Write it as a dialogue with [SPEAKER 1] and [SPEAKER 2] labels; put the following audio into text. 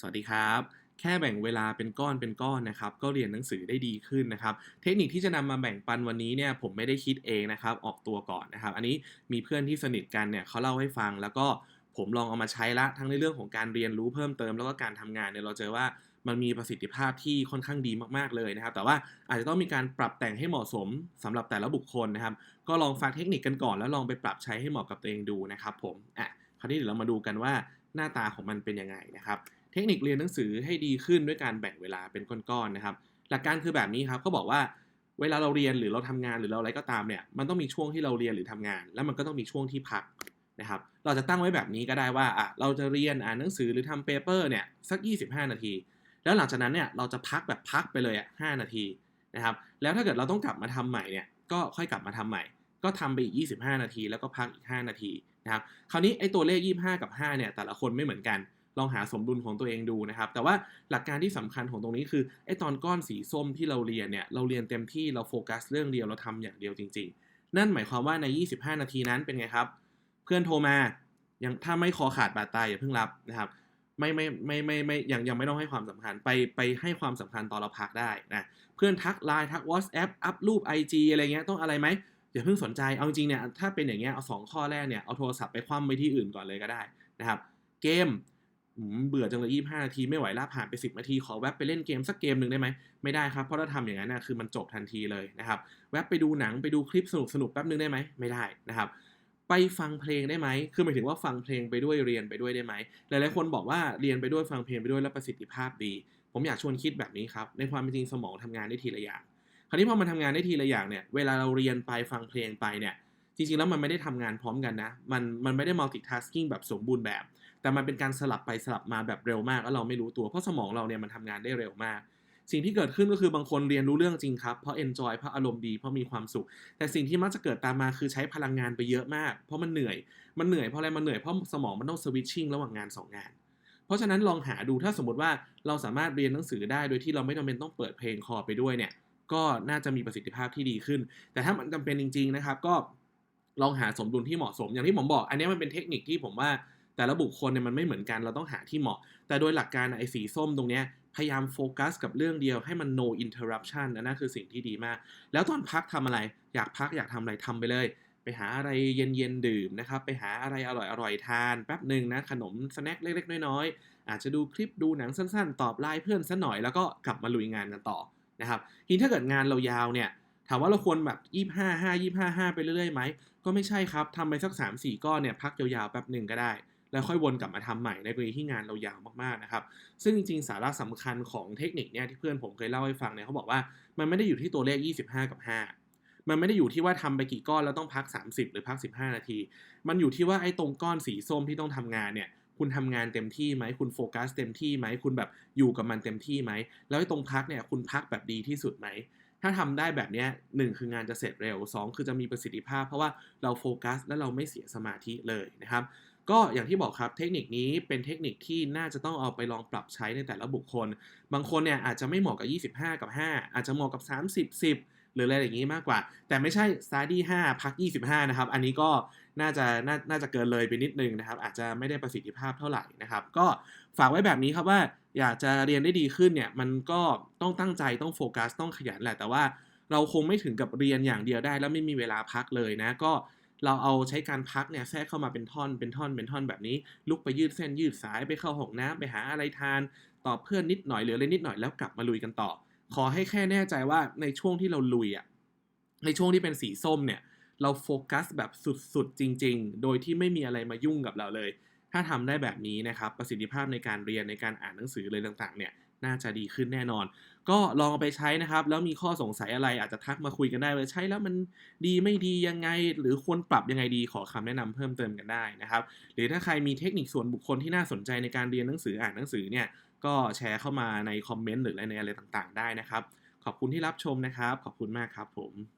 [SPEAKER 1] สวัสดีครับ แค่แบ่งเวลาเป็นก้อนเป็นก้อนนะครับ ก็เรียนหนังสือได้ดีขึ้นนะครับ เทคนิคที่จะนำมาแบ่งปันวันนี้เนี่ยผมไม่ได้คิดเองนะครับ ออกตัวก่อนนะครับ อันนี้มีเพื่อนที่สนิทกันเนี่ยเขาเล่าให้ฟัง แล้วก็ผมลองเอามาใช้ละทั้งในเรื่องของการเรียนรู้เพิ่มเติมแล้วก็การทำงานเนี่ยเราเจอว่ามันมีประสิทธิภาพที่ค่อนข้างดีมากๆเลยนะครับ แต่ว่าอาจจะต้องมีการปรับแต่งให้เหมาะสมสำหรับแต่ละบุคคลนะครับ ก็ลองฟังเทคนิคกันก่อนแล้วลองไปปรับใช้ให้เหมาะกับตัวเองดูนะครับ ผมอะคราวนี้เดี๋ยวเรามาดูกันว่าหน้าตาของมันเป็นยังไงนะครับ ทคนิคเรียนหนังสือให้ดีขึ้นด้วยการแบ่งเวลาเป็นก้อนๆนะครับ หลักการคือแบบนี้ครับเขาบอกว่าเวลาเราเรียนหรือเราทำงานหรือเราอะไรก็ตามเนี่ยมันต้องมีช่วงที่เราเรียนหรือทำงาน แล้วมันก็ต้องมีช่วงที่พักนะครับ เราจะตั้งไว้แบบนี้ก็ได้ว่าอะเราจะเรียนอ่านหนังสือหรือทำเปเปอร์เนี่ยสัก 25 นาที แล้วหลังจากนั้นเนี่ยเราจะพักแบบพักไปเลยอะ5นาทีนะครับ แล้วถ้าเกิดเราต้องกลับมาทำใหม่เนี่ยก็ค่อยกลับมาทำใหม่ ก็ทำไปอีก 25 นาที แล้วก็พักอีก 5 นาทีนะครับ คราวนี้ไอ้ตัวเลข 25 กับ 5เนี่ยแต่ละคนไม่เหมือนกัน ลองหาสมดุลของตัวเองดูนะครับ แต่ว่าหลักการที่สำคัญของตรงนี้คือไอ้ตอนก้อนสีส้มที่เราเรียนเนี่ยเราเรียนเต็มที่เราโฟกัสเรื่องเดียวเราทำอย่างเดียวจริง ๆ นั่นหมายความว่าใน 25 นาทีนั้นเป็นไงครับ เพื่อนโทรมายังถ้าไม่คอขาดบาดตายอย่าเพิ่งรับนะครับไม่ไม่ไม่ไม่ไม่ยังยังไม่ต้องให้ความสำคัญไปไปให้ความสำคัญตอนเราพักได้นะเพื่อนทักไลน์ทัก WhatsApp อัพรูป IG อะไรเงี้ยต้องอะไรไหมอย่าเพิ่งสนใจเอาจริงเนี่ยถ้าเป็นอย่างเงี้ยเอาสองข้อแรกเนี่ยเอาโทรศัพท์ไปคว่ำไว้ที่อื่นก่อนเลยก็ได้นะครับ เกม เบื่อจังเลย25นาทีไม่ไหวละผ่านไป 10 นาที ขอแวบไปเล่นเกมสักเกมหนึ่งได้ไหมไม่ได้ครับ เพราะถ้าทำอย่างนั้นนะคือมันจบทันทีเลยนะครับ แวบไปดูหนังไปดูคลิปสนุกสนุกๆแป๊บนึงได้ไหมไม่ได้นะครับ ไปฟังเพลงได้ไหมคือหมายถึงว่าฟังเพลงไปด้วยเรียนไปด้วยได้ไหมหลายๆคนบอกว่าเรียนไปด้วยฟังเพลงไปด้วยแล้วประสิทธิภาพดี ผมอยากชวนคิดแบบนี้ครับในความเป็นจริงสมองทำงานได้ทีละอย่าง คราวนี้พอมันทำงานได้ทีละอย่างเนี่ยเวลาเราเรียนไปฟังเพลงไปเนี่ยจริงๆแล้วมันไม่ได้ทำงานพร้อมกันนะมันมันไม่ได้ multitasking แบบสมบูรณ์แบบ แต่มันเป็นการสลับไปสลับมาแบบเร็วมากแล้วเราไม่รู้ตัวเพราะสมองเราเนี่ยมันทำงานได้เร็วมาก สิ่งที่เกิดขึ้นก็คือบางคนเรียนรู้เรื่องจริงครับเพราะ enjoy เพราะอารมณ์ดีเพราะมีความสุข แต่สิ่งที่มักจะเกิดตามมาคือใช้พลังงานไปเยอะมาก เพราะมันเหนื่อยมันเหนื่อยเพราะอะไรมันเหนื่อยเพราะสมองมันต้อง switching ระหว่างงาน 2 งานเพราะฉะนั้นลองหาดูถ้าสมมติว่าเราสามารถเรียนหนังสือได้โดยที่เราไม่จำเป็นต้องเปิดเพลงคอไปด้วยเนี่ย ก็น่าจะมีประสิทธิภาพที่ดีขึ้น แต่ถ้ามันจำเป็นจริง ๆนะครับ ก็ลองหาสมดุลที่เหมาะสมอย่างที่ผมบอก อันนี้มันเป็นเทคนิคที่ผมว่า แต่ละบุคคลเนี่ยมันไม่เหมือนกันเราต้องหาที่เหมาะ แต่โดยหลักการไอ้สีส้มตรงเนี้ยพยายามโฟกัสกับเรื่องเดียวให้มัน no interruption นั่นคือสิ่งที่ดีมาก แล้วตอนพักทำอะไร อยากพักอยากทำอะไรทำไปเลย ไปหาอะไรเย็นๆดื่มนะครับ ไปหาอะไรอร่อยๆทาน แป๊บหนึ่งนะขนมสแน็คเล็กๆ น้อยๆ อาจจะดูคลิปดูหนังสั้นๆ ตอบไลน์เพื่อนสักหน่อยแล้วก็กลับมาลุยงานกันต่อนะครับทีนี้ถ้าเกิดงานเรายาวเนี่ยถามว่าเราควรแบบ25 5 25 5ไปเรื่อยๆไหมก็ไม่ใช่ครับทำไปสัก 3 4 ก้อนเนี่ยพักยาวๆแป๊บหนึ่งก็ได้ แล้วค่อยวนกลับมาทำใหม่ในกรณีที่งานเรายาวมากๆนะครับ ซึ่งจริงๆสาระสำคัญของเทคนิคเนี่ยที่เพื่อนผมเคยเล่าให้ฟังเนี่ยเขาบอกว่ามันไม่ได้อยู่ที่ตัวเลข 25 กับ 5 มันไม่ได้อยู่ที่ว่าทำไปกี่ก้อนแล้วต้องพัก 30 หรือพัก 15 นาที มันอยู่ที่ว่าไอ้ตรงก้อนสีส้มที่ต้องทำงานเนี่ยคุณทำงานเต็มที่ไหมคุณโฟกัสเต็มที่ไหมคุณแบบอยู่กับมันเต็มที่ไหมแล้วไอ้ตรงพักเนี่ยคุณพักแบบดีที่สุดไหมถ้าทำได้แบบเนี้ยหนึ่งคืองานจะเสร็จเร็ว 2 คือจะมีประสิทธิภาพ เพราะว่าเราโฟกัสและเราไม่เสียสมาธิเลยนะครับ ก็อย่างที่บอกครับเทคนิคนี้เป็นเทคนิคที่น่าจะต้องเอาไปลองปรับใช้ในแต่ละบุคคล บางคนเนี่ยอาจจะไม่เหมาะกับ 25 กับ 5 อาจจะเหมาะกับ 30 10หรืออะไรอย่างนี้มากกว่า แต่ไม่ใช่ study 5พัก 25 นะครับ อันนี้ก็น่าจะนาน่าจะเกินเลยไปนิดนึงนะครับ อาจจะไม่ได้ประสิทธิภาพเท่าไหร่นะครับ ก็ฝากไว้แบบนี้ครับว่าอยากจะเรียนได้ดีขึ้นเนี่ย มันก็ต้องตั้งใจต้องโฟกัสต้องขยันแหละ แต่ว่าเราคงไม่ถึงกับเรียนอย่างเดียวได้ แล้วไม่มีเวลาพักเลยนะ ก็ เราเอาใช้การพักเนี่ยแทรกเข้ามาเป็นท่อนเป็นท่อนเป็นท่อนแบบนี้ ลุกไปยืดเส้นยืดสายไปเข้าห้องน้ำไปหาอะไรทาน ตอบเพื่อนนิดหน่อยหรืออะไรนิดหน่อยแล้วกลับมาลุยกันต่อ ขอให้แค่แน่ใจว่าในช่วงที่เราลุยอะในช่วงที่เป็นสีส้มเนี่ยเราโฟกัสแบบสุดๆจริง ๆ โดยที่ไม่มีอะไรมายุ่งกับเราเลย ถ้าทำได้แบบนี้นะครับประสิทธิภาพในการเรียนในการอ่านหนังสือเลยต่างๆเนี่ย น่าจะดีขึ้นแน่นอน ก็ลองเอาไปใช้นะครับ แล้วมีข้อสงสัยอะไรอาจจะทักมาคุยกันได้ว่าใช้แล้วมันดีไม่ดียังไง หรือควรปรับยังไงดีขอคำแนะนำเพิ่มเติมกันได้นะครับ หรือถ้าใครมีเทคนิคส่วนบุคคลที่น่าสนใจในการเรียนหนังสืออ่านหนังสือเนี่ยก็แชร์เข้ามาในคอมเมนต์หรือในอะไรต่างๆ ได้นะครับ ขอบคุณที่รับชมนะครับ ขอบคุณมากครับผม